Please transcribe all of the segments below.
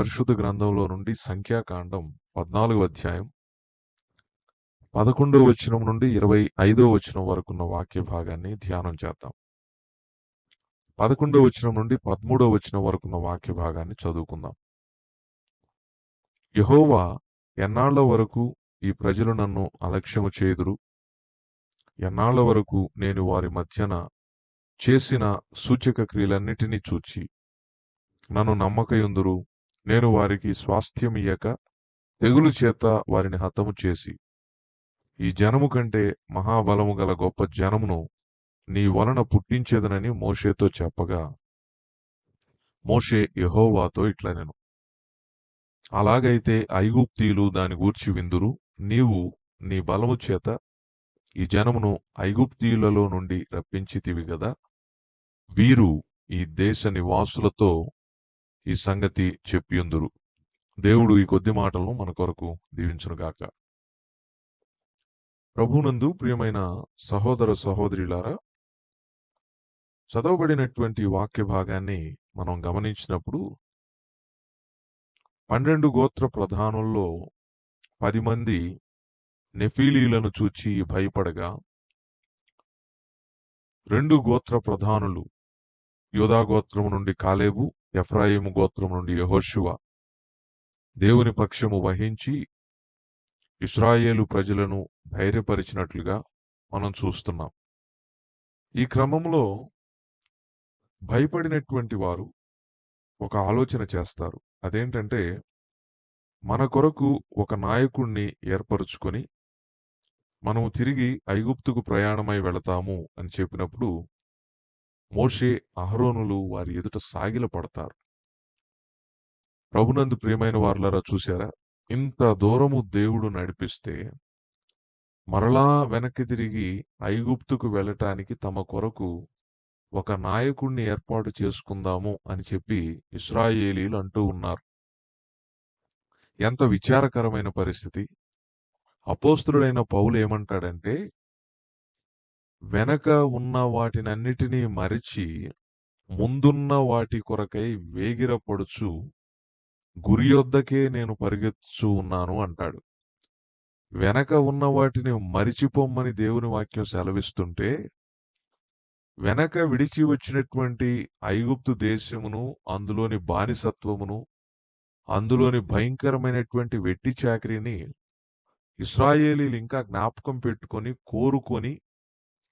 పరిశుద్ధ గ్రంథంలో నుండి సంఖ్యాకాండం పద్నాలుగు అధ్యాయం పదకొండవ వచనం నుండి ఇరవై ఐదో వచనం వరకున్న వాక్య భాగాన్ని ధ్యానం చేద్దాం. పదకొండవ వచనం నుండి పదమూడవ వచనం వరకున్న వాక్య భాగాన్ని చదువుకుందాం. యహోవా ఎన్నాళ్ళ వరకు ఈ ప్రజలు నన్ను అలక్ష్యము చేదురు ఎన్నాళ్ళ వరకు నేను వారి మధ్యన చేసిన సూచక క్రియలన్నిటినీ చూచి నన్ను నమ్మకయుందురు? నేను వారికి స్వాస్థ్యమియ్యక తెగులు చేత వారిని హతము చేసి ఈ జనము కంటే మహాబలము గల గొప్ప జనమును నీ వలన పుట్టించేదనని మోషేతో చెప్పగా మోషే యహోవాతో ఇట్లా నేను అలాగైతే ఐగుప్తీయులు దాని గూర్చి విందురు నీవు నీ బలము చేత ఈ జనమును ఐగుప్తీయులలో నుండి రప్పించితివి గదా వీరు ఈ దేశ నివాసులతో ఈ సంగతి చెప్పియుందురు. దేవుడు ఈ కొద్ది మాటలను మన కొరకు దీవించునుగాక ప్రభునందు ప్రియమైన సహోదర సహోదరులారా చదవబడినటువంటి వాక్య భాగాన్ని మనం గమనించినప్పుడు పన్నెండు గోత్ర ప్రధానుల్లో పది మంది నెఫీలీలను చూచి భయపడగా రెండు గోత్ర ప్రధానులు యోధా గోత్రము నుండి కాలేబు ఎఫ్రాయిము గోత్రం నుండి యహోశివ దేవుని పక్షము వహించి ఇస్రాయేలు ప్రజలను ధైర్యపరిచినట్లుగా మనం చూస్తున్నాం. ఈ క్రమంలో భయపడినటువంటి వారు ఒక ఆలోచన చేస్తారు. అదేంటంటే మన కొరకు ఒక నాయకుణ్ణి ఏర్పరుచుకొని మనము తిరిగి ఐగుప్తుకు ప్రయాణమై వెళతాము అని చెప్పినప్పుడు మోషే అహరోనులు వారి ఎదుట సాగిల పడతారు. ప్రభునందు ప్రియమైన వారులారా చూశారా? ఇంత దూరము దేవుడు నడిపిస్తే మరలా వెనక్కి తిరిగి ఐగుప్తుకు వెళ్ళటానికి తమ కొరకు ఒక నాయకుణ్ణి ఏర్పాటు చేసుకుందాము అని చెప్పి ఇస్రాయేలీలు అంటూ ఉన్నారు. ఎంత విచారకరమైన పరిస్థితి. అపోస్తుడైన పౌలు ఏమంటాడంటే వెనక ఉన్న వాటినన్నిటినీ మరిచి ముందున్న వాటి కొరకై వేగిరపడుచు గురి యొద్దకే నేను పరిగెత్తుచు ఉన్నాను అంటాడు. వెనక ఉన్న వాటిని మరిచిపోమ్మని దేవుని వాక్యం సెలవిస్తుంటే వెనక విడిచి వచ్చినటువంటి ఐగుప్తు దేశమును అందులోని బానిసత్వమును అందులోని భయంకరమైనటువంటి వెట్టి చాకరీని ఇస్రాయేలీలు ఇంకా జ్ఞాపకం పెట్టుకొని కోరుకొని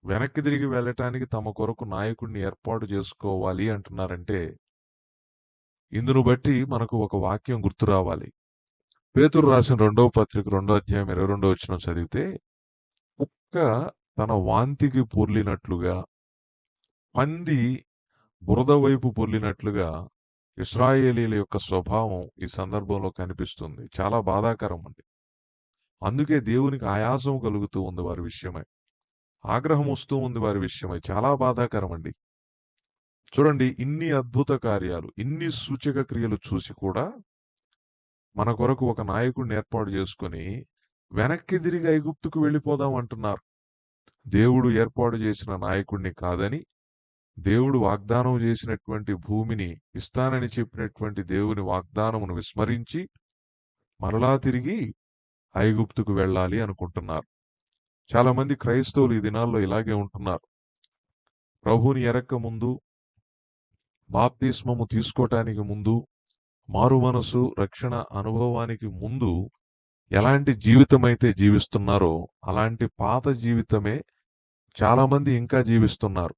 వెనక్కి తిరిగి వెళ్ళటానికి తమ కొరకు నాయకుడిని ఏర్పాటు చేసుకోవాలి అంటున్నారంటే ఇందును బట్టి మనకు ఒక వాక్యం గుర్తు రావాలి. పేతురు రాసిన రెండవ పత్రిక రెండో అధ్యాయం ఇరవై రెండో వచ్చిన చదివితే కుక్క తన వాంతికి పొర్లినట్లుగా పంది బురద వైపు పొర్లినట్లుగా ఇస్రాయేలీల యొక్క స్వభావం ఈ సందర్భంలో కనిపిస్తుంది. చాలా బాధాకరం అండి అందుకే దేవునికి ఆయాసం కలుగుతూ ఉంది వారి విషయమై. ఆగ్రహం వస్తూ ఉంది వారి విషయమై చాలా బాధాకరం అండి చూడండి ఇన్ని అద్భుత కార్యాలు ఇన్ని సూచక క్రియలు చూసి కూడా మన కొరకు ఒక నాయకుడిని ఏర్పాటు చేసుకొని వెనక్కి తిరిగి ఐగుప్తుకు వెళ్ళిపోదాం అంటున్నారు. దేవుడు ఏర్పాటు చేసిన నాయకుడిని కాదని దేవుడు వాగ్దానం చేసినటువంటి భూమిని ఇస్తానని చెప్పినటువంటి దేవుని వాగ్దానమును విస్మరించి మరలా తిరిగి ఐగుప్తుకు వెళ్ళాలి అనుకుంటున్నారు. చాలా మంది క్రైస్తవులు ఈ దినాల్లో ఇలాగే ఉంటున్నారు. ప్రభుని ఎరక్క ముందు బాప్తిస్మము తీసుకోవటానికి ముందు మారు మనసు రక్షణ అనుభవానికి ముందు ఎలాంటి జీవితం అయితే జీవిస్తున్నారో అలాంటి పాత జీవితమే చాలా మంది ఇంకా జీవిస్తున్నారు.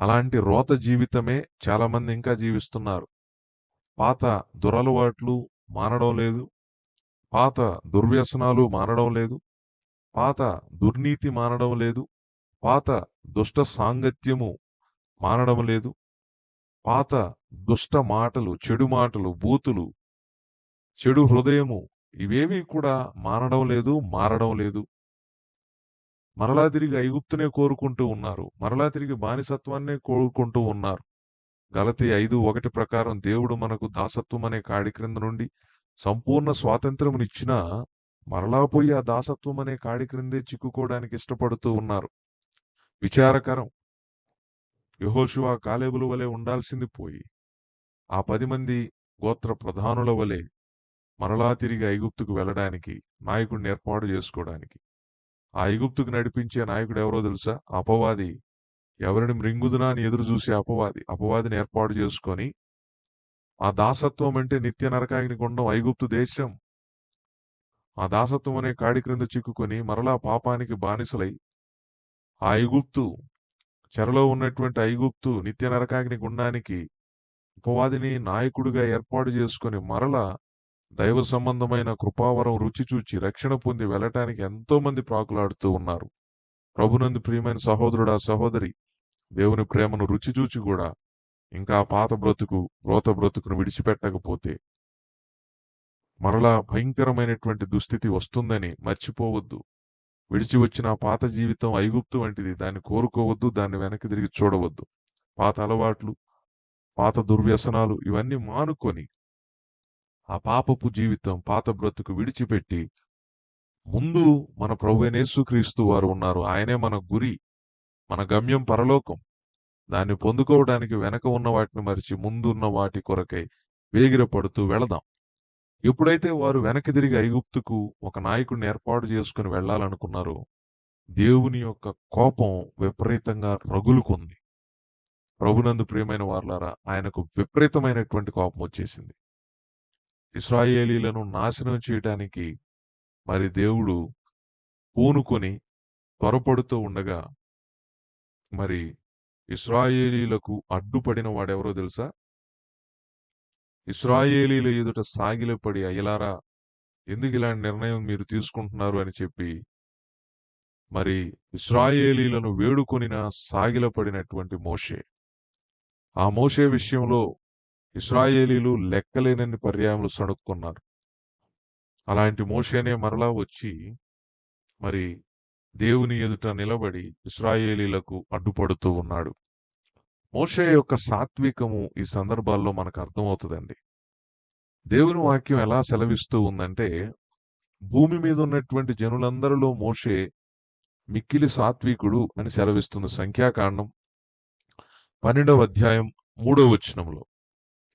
అలాంటి రోత జీవితమే చాలా మంది ఇంకా జీవిస్తున్నారు. పాత దురలవాట్లు మానడం లేదు. పాత దుర్వ్యసనాలు మానడం లేదు. పాత దుర్నీతి మానడం లేదు. పాత దుష్ట సాంగత్యము మానడం లేదు. పాత దుష్ట మాటలు చెడు మాటలు బూతులు చెడు హృదయము ఇవేవి కూడా మానడం లేదు మారడం లేదు. మరలా తిరిగి ఐగుప్తునే కోరుకుంటూ ఉన్నారు. మరలా తిరిగి బానిసత్వాన్నే కోరుకుంటూ ఉన్నారు. గలతి ఐదు ఒకటి ప్రకారం దేవుడు మనకు దాసత్వం అనే కాడి క్రింద నుండి సంపూర్ణ స్వాతంత్రమునిచ్చినా మరలా పోయి ఆ దాసత్వం అనే కాడి క్రిందే చిక్కుకోవడానికి ఇష్టపడుతూ ఉన్నారు. విచారకరం. యహోషువా కాలేబుల వలె ఉండాల్సింది పోయి ఆ పది మంది గోత్ర ప్రధానుల వలె మరలా తిరిగి ఐగుప్తుకు వెళ్ళడానికి నాయకుడిని ఏర్పాటు చేసుకోవడానికి. ఆ ఐగుప్తుకు నడిపించే నాయకుడు ఎవరో తెలుసా? అపవాది. ఎవరిని మృంగుదునా అని ఎదురు చూసే అపవాది. అపవాదిని ఏర్పాటు చేసుకొని ఆ దాసత్వం అంటే నిత్య నరకాగ్ని గుండం ఐగుప్తు దేశం. ఆ దాసత్వం అనే కాడి క్రింద చిక్కుకొని మరలా పాపానికి బానిసలై ఆ ఐగుప్తు చెరలో ఉన్నటువంటి ఐగుప్తు నిత్య నరకాగ్ని గుండానికి ఉపవాదిని నాయకుడిగా ఏర్పాటు చేసుకుని మరల దైవ సంబంధమైన కృపావరం రుచి చూచి రక్షణ పొంది వెళ్ళటానికి ఎంతో మంది ప్రాకులాడుతూ ఉన్నారు. ప్రభునందు ప్రియమైన సహోదరుడా సహోదరి దేవుని ప్రేమను రుచి చూచి కూడా ఇంకా పాత బ్రతుకు రోత బ్రతుకును విడిచిపెట్టకపోతే మరలా భయంకరమైనటువంటి దుస్థితి వస్తుందని మర్చిపోవద్దు. విడిచి వచ్చిన పాత జీవితం ఐగుప్తు వంటిది. దాన్ని కోరుకోవద్దు దాన్ని వెనక్కి తిరిగి చూడవద్దు. పాత అలవాట్లు పాత దుర్వ్యసనాలు ఇవన్నీ మానుకొని ఆ పాపపు జీవితం పాత బ్రతుకు విడిచిపెట్టి ముందు మన ప్రభునేసుక్రీస్తు వారు ఉన్నారు. ఆయనే మన గురి మన గమ్యం పరలోకం. దాన్ని పొందుకోవడానికి వెనక ఉన్న వాటిని మరిచి ముందున్న వాటి కొరకై వేగిరపడుతూ వెళదాం. ఎప్పుడైతే వారు వెనక్కి తిరిగి ఐగుప్తుకు ఒక నాయకుడిని ఏర్పాటు చేసుకుని వెళ్ళాలనుకున్నారో దేవుని యొక్క కోపం విపరీతంగా రగులుకుంది. ప్రభునందు ప్రియమైన వార్లారా ఆయనకు విపరీతమైనటువంటి కోపం వచ్చేసింది. ఇస్రాయేలీలను నాశనం చేయటానికి మరి దేవుడు పూనుకొని త్వరపడుతూ ఉండగా మరి ఇస్రాయేలీలకు అడ్డుపడిన వాడెవరో తెలుసా? ఇస్రాయేలీల ఎదుట సాగిలపడి అయ్యలారా ఎందుకు ఇలాంటి నిర్ణయం మీరు తీసుకుంటున్నారు అని చెప్పి మరి ఇస్రాయేలీలను వేడుకొనిన సాగిలపడినటువంటి మోషే. ఆ మోషే విషయంలో ఇస్రాయేలీలు లెక్కలేనన్ని పర్యాయములు సణుక్కున్నారు. అలాంటి మోషేనే మరలా వచ్చి మరి దేవుని ఎదుట నిలబడి ఇస్రాయేలీలకు అడ్డుపడుతూ ఉన్నాడు. మోషే యొక్క సాత్వికము ఈ సందర్భాల్లో మనకు అర్థమవుతుందండి. దేవుని వాక్యం ఎలా సెలవిస్తూ ఉందంటే భూమి మీద ఉన్నటువంటి జనులందరిలో మోషే మిక్కిలి సాత్వికుడు అని సెలవిస్తుంది సంఖ్యాకాండం పన్నెండవ అధ్యాయం మూడవ వచనంలో.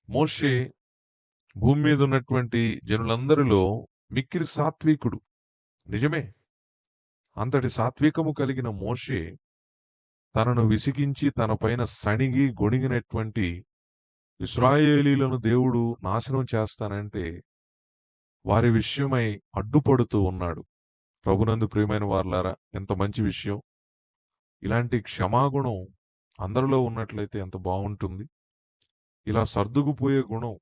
మోషే భూమి మీద ఉన్నటువంటి జనులందరిలో మిక్కిలి సాత్వికుడు. నిజమే. అంతటి సాత్వికము కలిగిన మోషే తనను విసిగించి తన పైన సణిగి గొణిగినటువంటి ఇస్రాయేలీలను దేవుడు నాశనం చేస్తానంటే వారి విషయమై అడ్డుపడుతూ ఉన్నాడు. ప్రభునందు ప్రియమైన వార్లారా ఎంత మంచి విషయం. ఇలాంటి క్షమాగుణం అందరిలో ఉన్నట్లయితే ఎంత బాగుంటుంది. ఇలా సర్దుకుపోయే గుణం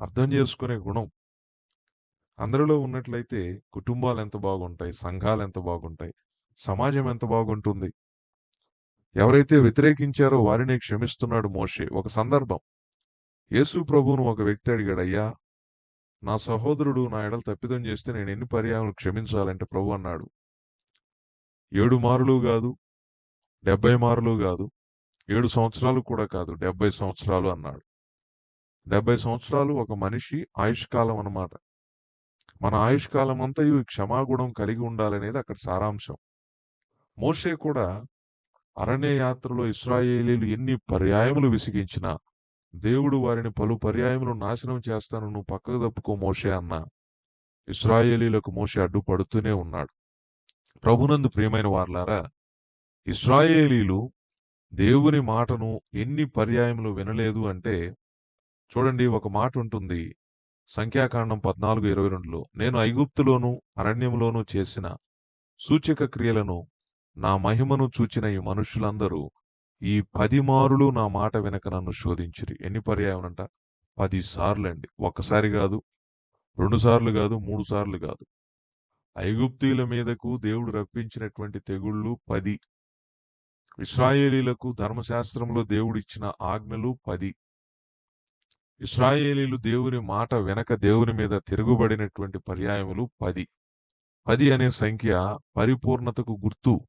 అర్థం చేసుకునే గుణం అందరిలో ఉన్నట్లయితే కుటుంబాలు ఎంత బాగుంటాయి సంఘాలు ఎంత బాగుంటాయి సమాజం ఎంత బాగుంటుంది. ఎవరైతే వ్యతిరేకించారో వారినే క్షమిస్తున్నాడు మోషే. ఒక సందర్భం. యేసు ప్రభువును ఒక వ్యక్తి అడిగాడు అయ్యా నా సహోదరుడు నా ఎడలు తప్పిదం చేస్తే నేను ఎన్ని పర్యాలు క్షమించాలంటే ప్రభు అన్నాడు. ఏడు మారులు కాదు డెబ్బై మారులు కాదు ఏడు సంవత్సరాలు కూడా కాదు డెబ్బై సంవత్సరాలు అన్నాడు. డెబ్బై సంవత్సరాలు ఒక మనిషి ఆయుష్కాలం అన్నమాట. మన ఆయుష్కాలం అంతా ఈ క్షమాగుణం కలిగి ఉండాలనేది అక్కడ సారాంశం. మోషే కూడా అరణ్య యాత్రలో ఇస్రాయేలీలు ఎన్ని పర్యాయములు విసిగించినా దేవుడు వారిని పలు పర్యాయములు నాశనం చేస్తాను నువ్వు పక్కకు తప్పుకో మోషే అన్న. ఇస్రాయేలీలకు మోషే అడ్డుపడుతూనే ఉన్నాడు. ప్రభునందు ప్రియమైన వార్లారా ఇస్రాయేలీలు దేవుని మాటను ఎన్ని పర్యాయములు వినలేదు అంటే చూడండి ఒక మాట ఉంటుంది సంఖ్యాకాండం పద్నాలుగు ఇరవై రెండులో నేను ఐగుప్తులోను అరణ్యంలోనూ చేసిన సూచక క్రియలను నా మహిమను చూచిన ఈ మనుషులందరూ ఈ పది మారులు నా మాట వెనక నన్ను శోధించిరి. ఎన్ని పర్యాయములంట పది సార్లండి. ఒక్కసారి కాదు రెండు సార్లు కాదు మూడు సార్లు కాదు. ఐగుప్తీల మీదకు దేవుడు రప్పించినటువంటి తెగుళ్ళు పది. ఇస్రాయేలీలకు ధర్మశాస్త్రంలో దేవుడిచ్చిన ఆజ్ఞలు పది. ఇస్రాయేలీలు దేవుని మాట వెనక దేవుని మీద తిరుగుబడినటువంటి పర్యాయములు పది. పది అనే సంఖ్య పరిపూర్ణతకు గుర్తు.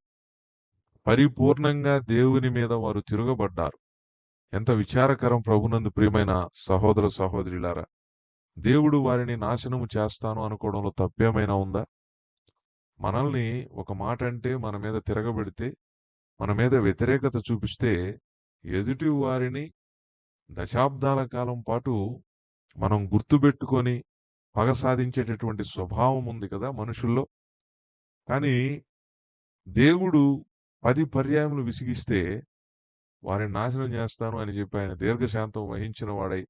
పరిపూర్ణంగా దేవుని మీద వారు తిరగబడ్డారు. ఎంత విచారకరం ప్రభునందు ప్రియమైన సహోదర సహోదరులారా. దేవుడు వారిని నాశనము చేస్తాను అనుకోవడంలో తప్పేమైనా ఉందా? మనల్ని ఒక మాట అంటే మన మీద తిరగబెడితే మన మీద వ్యతిరేకత చూపిస్తే ఎదుటి వారిని దశాబ్దాల కాలం పాటు మనం గుర్తుపెట్టుకొని పగ సాధించేటటువంటి స్వభావం ఉంది కదా మనుషుల్లో. కానీ దేవుడు పది పర్యాయములు విసిగిస్తే వారిని నాశనం చేస్తాను అని చెప్పి ఆయన దీర్ఘశాంతం వహించిన వాడై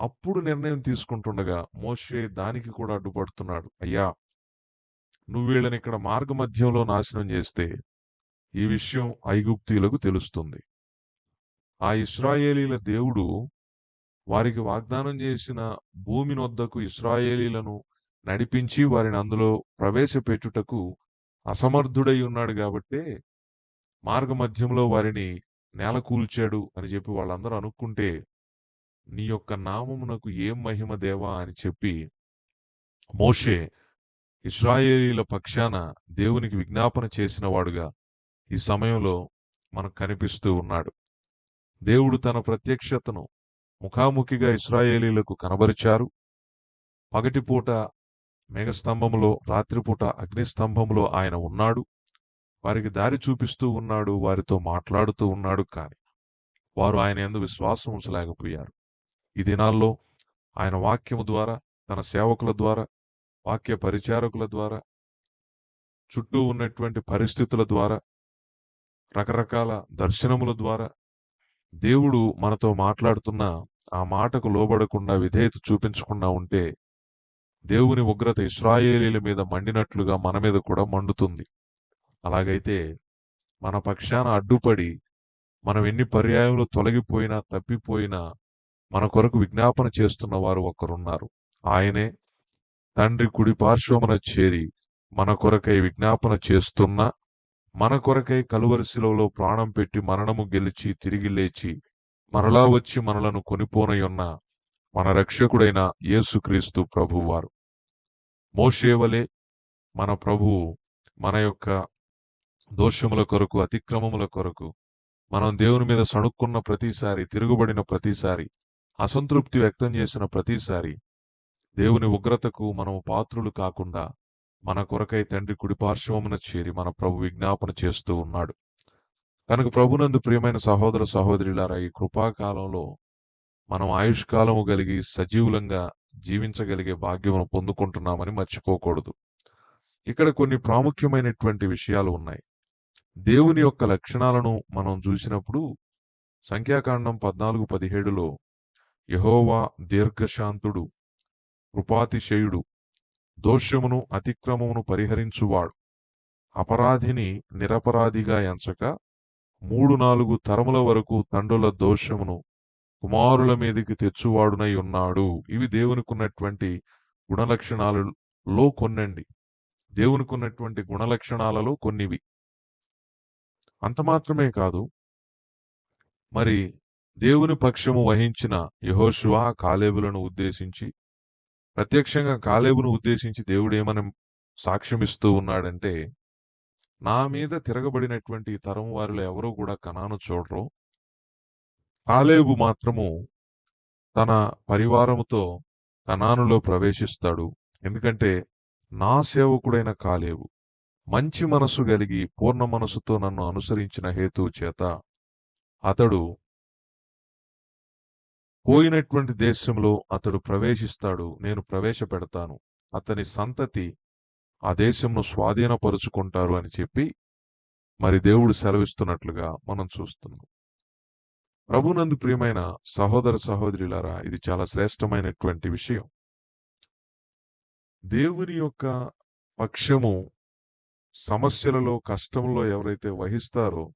అప్పుడు నిర్ణయం తీసుకుంటుండగా మోషే దానికి కూడా అడ్డుపడుతున్నాడు. అయ్యా నువ్వు వీళ్ళని ఇక్కడ మార్గ మధ్యంలో నాశనం చేస్తే ఈ విషయం ఐగుప్తీలకు తెలుస్తుంది. ఆ ఇస్రాయేలీల దేవుడు వారికి వాగ్దానం చేసిన భూమి నొద్దకు ఇస్రాయేలీలను నడిపించి వారిని అందులో ప్రవేశపెట్టుటకు అసమర్థుడై ఉన్నాడు కాబట్టే మార్గ మధ్యంలో వారిని నేల కూల్చాడు అని చెప్పి వాళ్ళందరూ అనుకుంటే నీ యొక్క నామమునకు ఏం మహిమ దేవా అని చెప్పి మోషే ఇస్రాయేలీల పక్షాన దేవునికి విజ్ఞాపన చేసిన వాడుగా ఈ సమయంలో మనకు కనిపిస్తూ ఉన్నాడు. దేవుడు తన ప్రత్యక్షతను ముఖాముఖిగా ఇస్రాయేలీలకు కనబరిచారు. పగటిపూట మేఘస్తంభములో రాత్రిపూట అగ్నిస్తంభములో ఆయన ఉన్నాడు. వారికి దారి చూపిస్తూ ఉన్నాడు వారితో మాట్లాడుతూ ఉన్నాడు కానీ వారు ఆయన ఎందు విశ్వాసం ఉంచలేకపోయారు. ఈ దినాల్లో ఆయన వాక్యము ద్వారా తన సేవకుల ద్వారా వాక్య పరిచారకుల ద్వారా చుట్టూ ఉన్నటువంటి పరిస్థితుల ద్వారా రకరకాల దర్శనముల ద్వారా దేవుడు మనతో మాట్లాడుతున్న ఆ మాటకు లోబడకుండా విధేయత చూపించకుండా ఉంటే దేవుని ఉగ్రత ఇస్రాయేలీల మీద మండినట్లుగా మన మీద కూడా మండుతుంది. అలాగైతే మన పక్షాన అడ్డుపడి మనం ఎన్ని పర్యాయములు తొలగిపోయినా తప్పిపోయినా మన కొరకు విజ్ఞాపన చేస్తున్న వారు ఒకరున్నారు. ఆయనే తండ్రి కుడి పార్శ్వమున చేరి మన కొరకై విజ్ఞాపన చేస్తున్న మన కొరకై కలువరిశిలలో ప్రాణం పెట్టి మరణము గెలిచి తిరిగి లేచి మరలా వచ్చి మనలను కొనిపోనయున్న మన రక్షకుడైన యేసుక్రీస్తు ప్రభువారు. మోషేవలే మన ప్రభువు మన యొక్క దోషముల కొరకు అతిక్రమముల కొరకు. మనం దేవుని మీద సణుక్కున్న ప్రతిసారి తిరుగుబడిన ప్రతిసారి అసంతృప్తి వ్యక్తం చేసిన ప్రతిసారి దేవుని ఉగ్రతకు మనము పాత్రులు కాకుండా మన కొరకై తండ్రి కుడిపార్శ్వమున చేరి మన ప్రభు విజ్ఞాపన చేస్తూ ఉన్నాడు. కనుక ప్రభునందు ప్రియమైన సహోదర సహోదరులారా ఈ కృపాకాలంలో మనం ఆయుష్కాలము కలిగి సజీవులంగా జీవించగలిగే భాగ్యమును పొందుకుంటున్నామని మర్చిపోకూడదు. ఇక్కడ కొన్ని ప్రాముఖ్యమైనటువంటి విషయాలు ఉన్నాయి. దేవుని యొక్క లక్షణాలను మనం చూసినప్పుడు సంఖ్యాకాండం పద్నాలుగు పదిహేడులో యహోవా దీర్ఘశాంతుడు కృపాతిశయుడు దోషమును అతిక్రమమును పరిహరించువాడు. అపరాధిని నిరపరాధిగా ఎంచక మూడు నాలుగు తరముల వరకు తండ్రుల దోషమును కుమారుల మీదకి తెచ్చువాడునై ఉన్నాడు. ఇవి దేవునికున్నటువంటి గుణలక్షణాలలో కొన్నండి. దేవునికున్నటువంటి గుణలక్షణాలలో కొన్నివి. అంత మాత్రమే కాదు. మరి దేవుని పక్షము వహించిన యహోశువ కాలేబులను ఉద్దేశించి ప్రత్యక్షంగా కాలేబును ఉద్దేశించి దేవుడు ఏమని సాక్ష్యమిస్తూ ఉన్నాడంటే నా మీద తిరగబడినటువంటి తరం వారిలో ఎవరూ కూడా కనాను చూడరు. కాలేబు మాత్రము తన పరివారముతో కనానులో ప్రవేశిస్తాడు. ఎందుకంటే నా సేవకుడైన కాలేబు మంచి మనసు కలిగి పూర్ణ మనసుతో నన్ను అనుసరించిన హేతువు చేత అతడు పోయినటువంటి దేశంలో అతడు ప్రవేశిస్తాడు నేను ప్రవేశపెడతాను. అతని సంతతి ఆ దేశంను స్వాధీనపరుచుకుంటారు అని చెప్పి మరి దేవుడు సెలవిస్తున్నట్లుగా మనం చూస్తున్నాం. ప్రభునందు ప్రియమైన సహోదర సహోదరులారా ఇది చాలా శ్రేష్టమైనటువంటి విషయం. దేవుని యొక్క పక్షము సమస్యలలో కష్టంలో ఎవరైతే వహిస్తారో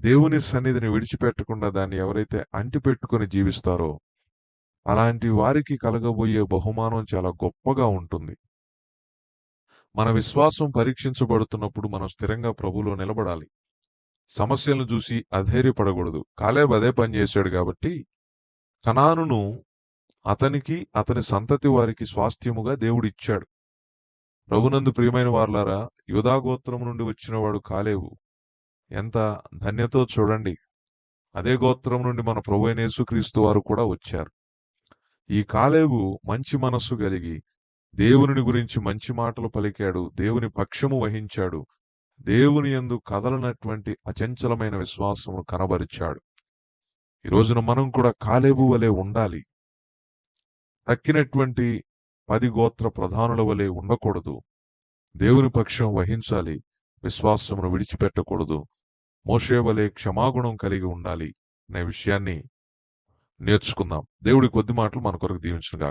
దేవుని సన్నిధిని విడిచిపెట్టకుండా దాన్ని ఎవరైతే అంటిపెట్టుకొని జీవిస్తారో అలాంటి వారికి కలగబోయే బహుమానం చాలా గొప్పగా ఉంటుంది. మన విశ్వాసం పరీక్షించబడుతున్నప్పుడు మనం స్థిరంగా ప్రభులో నిలబడాలి. సమస్యలను చూసి అధైర్యపడకూడదు. కాలేబ్ అదే పని చేశాడు కాబట్టి కనానును అతనికి అతని సంతతి వారికి స్వాస్థ్యముగా దేవుడిచ్చాడు. ప్రభునందు ప్రియమైన వార్లారా యూదాగోత్రము నుండి వచ్చినవాడు కాలేవు. ఎంత ధన్యతో చూడండి. అదే గోత్రం నుండి మన ప్రభు అయిన యేసుక్రీస్తు వారు కూడా వచ్చారు. ఈ కాలేవు మంచి మనస్సు కలిగి దేవుని గురించి మంచి మాటలు పలికాడు దేవుని పక్షము వహించాడు దేవుని యందు కదలనటువంటి అచంచలమైన విశ్వాసమును కనబరిచాడు. ఈ రోజున మనం కూడా కాలేబు వలె ఉండాలి. తక్కినటువంటి పది గోత్ర ప్రధానుల వలె ఉండకూడదు. దేవుని పక్షం వహించాలి. విశ్వాసమును విడిచిపెట్టకూడదు. మోషే వలె క్షమాగుణం కలిగి ఉండాలి. అనే విషయాన్ని నేర్చుకుందాం. దేవుడి కొద్ది మాటలు మన కొరకు దీవించుగా